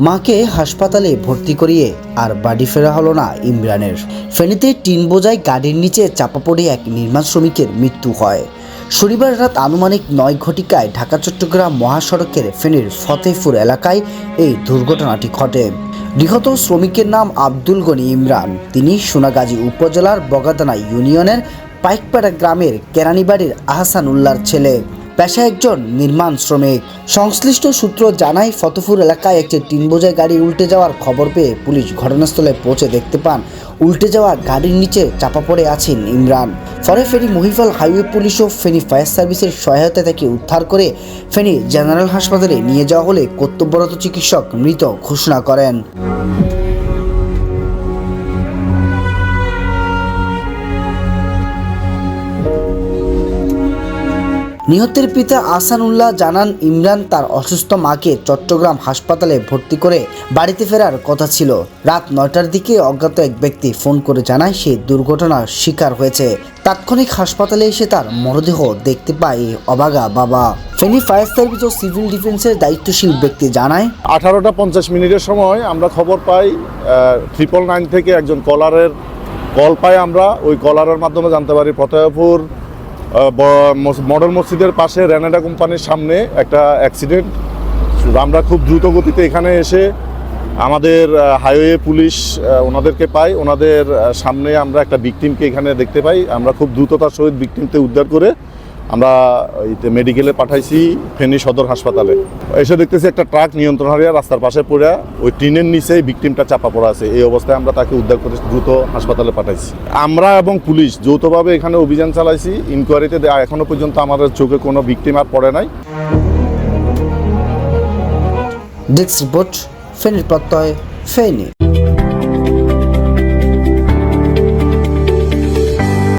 মাকে হাসপাতালে ভর্তি করিয়ে আর বাড়ি ফেরা হলো না ইমরানের। ফেনীতে টিন বোঝায় গাড়ির নিচে চাপা পড়ে এক নির্মাণ শ্রমিকের মৃত্যু হয়। শনিবার রাত আনুমানিক নয় ঘটিকায় ঢাকা, চট্টগ্রাম মহাসড়কের ফেনীর ফতেহপুর এলাকায় এই দুর্ঘটনাটি ঘটে। নিহত শ্রমিকের নাম আব্দুল গনি ইমরান। তিনি সোনাগাজী উপজেলার বগাদানা ইউনিয়নের পাইকপাড়া গ্রামের কেরানীবাড়ির আহসান উল্লার ছেলে। পেশায় একজন নির্মাণ শ্রমিক। সংশ্লিষ্ট সূত্র জানায়, ফতেপুর এলাকায় একটি টিন বোঝাই গাড়ি উল্টে যাওয়ার খবর পেয়ে পুলিশ ঘটনাস্থলে পৌঁছে দেখতে পান, উল্টে যাওয়া গাড়ির নিচে চাপা পড়ে আছেন ইমরান। পরে ফেনী মহিফাল হাইওয়ে পুলিশ ও ফেনী ফায়ার সার্ভিসের সহায়তায় তাকে উদ্ধার করে ফেনী জেনারেল হাসপাতালে নিয়ে যাওয়া হলে কর্তব্যরত চিকিৎসক মৃত ঘোষণা করেন। নিহতের পিতা আসানুল্লাহ জানান ইমরান তার অসুস্থ মাকে চট্টগ্রাম হাসপাতালে ভর্তি করে বাড়িতে ফেরার কথা ছিল। রাত নয়টার দিকে অজ্ঞাত এক ব্যক্তি ফোন করে জানায় সে দুর্ঘটনার শিকার হয়েছে। তাৎক্ষণিক হাসপাতালে এসে তার মরদেহ দেখতে পায় অবাগা বাবা। ফেনী ফায়ার সার্ভিস ও সিভিল ডিফেন্সের দায়িত্বশীল ব্যক্তি জানায়, আঠারোটা পঞ্চাশ মিনিটের সময় আমরা খবর পাই ট্রিপল নাইন থেকে একজন কলারের কল পাই আমরা। ওই কলারের মাধ্যমে জানতে পারি, ফতেহপুর মডেল মসজিদের পাশে রেনাডা কোম্পানির সামনে একটা অ্যাক্সিডেন্ট আমরা খুব দ্রুত গতিতে এখানে এসে আমাদের হাইওয়ে পুলিশ ওনাদেরকে পাই। ওনাদের সামনে আমরা একটা ভিকটিমকে এখানে দেখতে পাই। আমরা খুব দ্রুততার সহিত বিক্টিমকে উদ্ধার করে আমরা মেডিকেলে পাঠাইছি ফেনী সদর হাসপাতালে। এসে দেখতেছি একটা ট্রাক নিয়ন্ত্রণ হারিয়ে রাস্তার পাশে পড়ে ওই টিনের নিচেই ভিকটিমটা চাপা পড়া আছে। এই অবস্থায় আমরা তাকে উদ্ধার করে দ্রুত হাসপাতালে পাঠাইছি। আমরা এবং পুলিশ যৌথভাবে এখানে অভিযান চালাইছি। ইনকোয়ারিতে দে- এখনও পর্যন্ত আমাদের চোখে কোনো ভিকটিম আর পড়ে নাই। ডেস্ক রিপোর্ট ফেনীর প্রত্যয়, ফেনী।